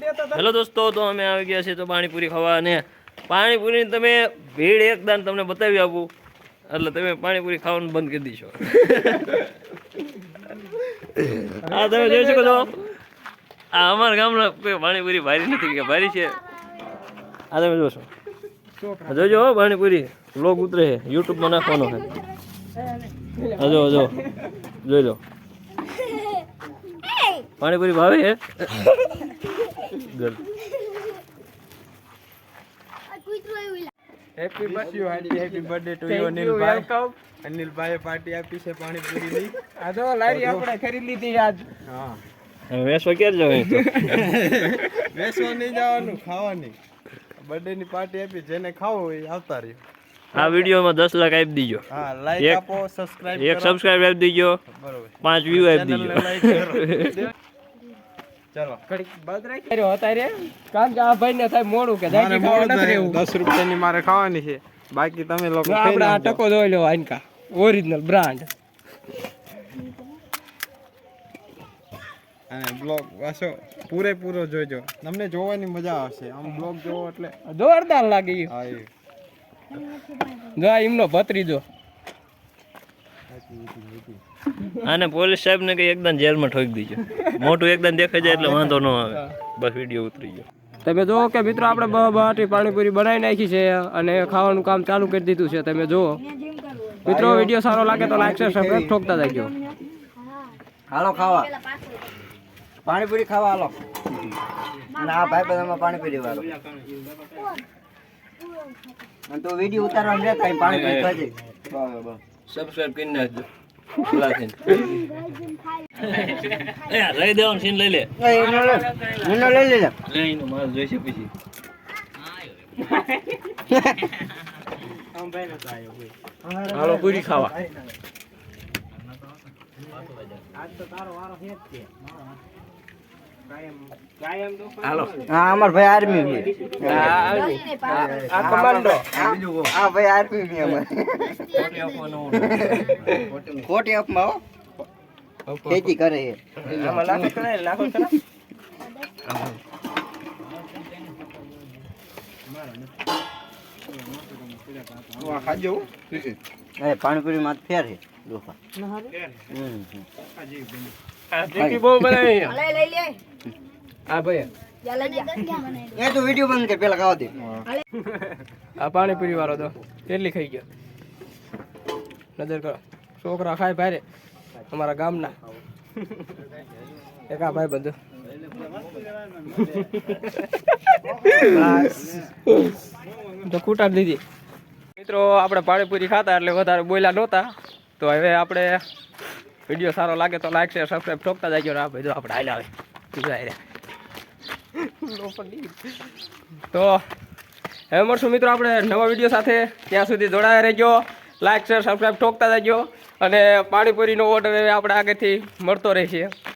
Hello દોસ્તો તો અમે આવી ગયા છીએ તો પાણીપુરી ખાવા અને પાણીપુરીની તમે ભીડ એકદમ તમને બતાવી આપું. એટલે તમે પાણીપુરી ખાવાનું બંધ કરી દીશો. હા તમે જોઈ શકો છો. આ અમારા ગામના કોઈ પાણીપુરી ભારી નથી કે ભારી છે. આ તમે જોશો. જોજો હો પાણીપુરી. લોગ ઉતરે છે. યુટ્યુબમાં નાખવાનો છે. હજો હજો જોઈ લો. પાણીપુરી ભાવે છે? Happy birthday happy birthday to you Anilbhai અનિલભાઈએ party આપી છે પાણીપુરીની. આ તો લારી આપણે ખરીદ લીધી છે આજ. હા. વેસવા ક્યારે જવાય બેસવા નહીં જવાનું ખાવાની. બર્થડે ની પાર્ટી આપી જેને ખાવું હોય આવતા રહ્યો આ વિડીયોમાં દસ લાખ આપી દીજો. હા લાઈક એક- આપો સબસ્ક્રાઇબ એક સબસ્ક્રાઇબ આપી દીજો. બરોબર. પાંચ વ્યૂ આપી દીજો. ચલો. ઘડીક બંધ રાખી અત્યારે કારણ કે આ ભાઈ ને થાય મોડું કે મારે મોડું નથી થાય. રહેવું. મારે ખાવાની છે. બાકી તમે લોકો આપણે આ ટકો જોઈ લો આનકા ઓરિજિનલ બ્રાન્ડ અને બ્લોગ વાસો પૂરેપૂરો જોજો તમને જોવાની મજા આવશે. આમ બ્લોગ જોવો એટલે જોરદાર લાગે. હા જો આ એમનો ભત્રીજો. આને પોલીસ સાહેબ ને કઈ એકદમ જેલમાં ઠોકી દીજો. મોટું એકદમ દેખાઈ જાય એટલે વાંધો ન આવે. બસ વીડિયો ઉતરી ગયો. તમે જો કે મિત્રો આપણે બહાટી પાણીપુરી બનાવી નાખી છે અને ખાવાનું કામ ચાલુ કરી દીધું છે. તમે જુઓ. મિત્રો વીડિયો સારો લાગે તો લાઈક શેર સબસ્ક્રાઇબ ઠોકતા જજો હાલો ખાવા. પાણીપુરી ખાવા હાલો. અને આ ભાઈ બધામાં પાણીપુરી વાળો. અને તો વીડિયો ઉતારવા રહેતા પાણીપુરી ખાજે. સબસ્ક્રાઇબ કરી નાખજો લઈ દેવાનું સીન લઈ લે. લઈ લેજે લઈને મારે જોઈશે પછી. હાલો પૂરી ખાવા. હાલો. હા અમાર ભાઈ આર્મી છે આ કમાન્ડો હા ભાઈ આર્મી છે અમાર. ખેતી કરે છે પાણીપુરી માં ફેર છે ડોફા. હમ, બહુ બનાવી હા ભાઈ. એ તો વીડિયો બંધ કર પેલા ખાવા દે. આ પાણીપુરી વાળો તો કેટલી ખાઈ ગયો? નજર કરો. છોકરા ખાય ભાઈ અમારા ગામના. એકા ભાઈ બધું. તો કૂટા દીધી. મિત્રો આપણે પાણીપુરી ખાતા એટલે વધારે બોલ્યા નહોતા. તો હવે આપણે વીડિયો સારો લાગે તો લાઈક શેર સબસ્ક્રાઈબ ઠોકતા જાય ને આ બધું આપણે હાલ આવે તો હવે મળશું મિત્રો આપણે નવા વીડિયો સાથે. ત્યાં સુધી જોડાયા રહેજો. લાઈક શેર સબસ્ક્રાઈબ ઠોકતા જજો. અને પાણીપુરીનો ઓર્ડર આપણે આગળથી મળતો રહેશે